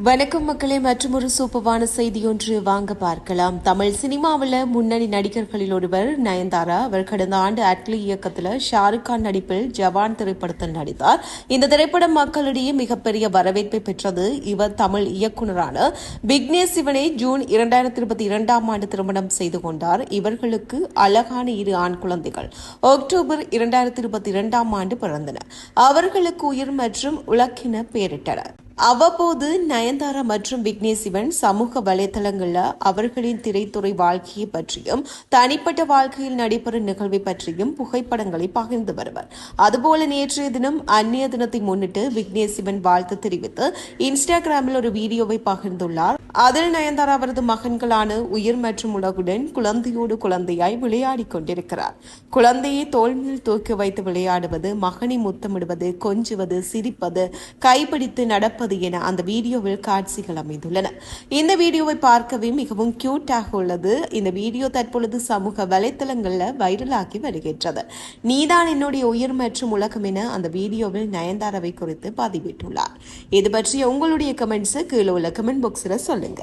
வணக்கம் மக்களே மற்றும் ஒரு சூப்பர்வான செய்தி ஒன்று வாங்க பார்க்கலாம். தமிழ் சினிமாவில் முன்னணி நடிகர்களில் ஒருவர் நயன்தாரா. அவர் கடந்த ஆண்டு அட்லி இயக்கத்தில் ஷாருக் கான் நடிப்பில் ஜவான் திரைப்படத்தில் நடித்தார். இந்த திரைப்படம் மக்களிடையே மிகப்பெரிய வரவேற்பை பெற்றது. இவர் தமிழ் இயக்குனரான விக்னேஷ் சிவனை ஜூன் இரண்டாயிரத்தி இருபத்தி இரண்டாம் ஆண்டு திருமணம் செய்து கொண்டார். இவர்களுக்கு அழகான இரு ஆண் குழந்தைகள் அக்டோபர் இரண்டாயிரத்தி இருபத்தி இரண்டாம் ஆண்டு பிறந்தனர் அவர்களுக்கு உயிர் மற்றும் உலக்கின பெயரிட்டனர். அவ்வப்போது நயன்தாரா மற்றும் விக்னேஷ் சிவன் சமூக வலைதளங்களில் அவர்களின் திரைத்துறை வாழ்க்கையை பற்றியும் தனிப்பட்ட வாழ்க்கையில் நடைபெறும் நிகழ்வை பற்றியும் புகைப்படங்களை பகிர்ந்து வருவர். அதுபோல நேற்றைய தினம் அந்நிய தினத்தை முன்னிட்டு விக்னேஷ் சிவன் வாழ்த்து தெரிவித்து இன்ஸ்டாகிராமில் ஒரு வீடியோவை பகிர்ந்துள்ளார். அதில் நயன்தாரா அவரது மகன்களான உயிர் மற்றும் உலகுடன் குழந்தையோடு குழந்தையாய் விளையாடிக் கொண்டிருக்கிறார். குழந்தையை தோல் மேல் தூக்கி வைத்து விளையாடுவது மகனை முத்தமிடுவது கொஞ்சுவது சிரிப்பது கைப்பிடித்து நடப்பது என அந்த வீடியோவில் காட்சிகள் அமைந்துள்ளன. இந்த வீடியோவை பார்க்கவே மிகவும் கியூட்டாக உள்ளது. இந்த வீடியோ தற்பொழுது சமூக வலைத்தளங்களில் வைரலாகி வருகின்றது. நீதான் என்னுடைய உயிர் மற்றும் உலகம் என அந்த வீடியோவில் நயன்தாராவை குறித்து பதிவிட்டுள்ளார். இது பற்றிய உங்களுடைய கமெண்ட்ஸை கீழே உள்ள கமெண்ட் பாக்ஸில் சொல்லுங்க.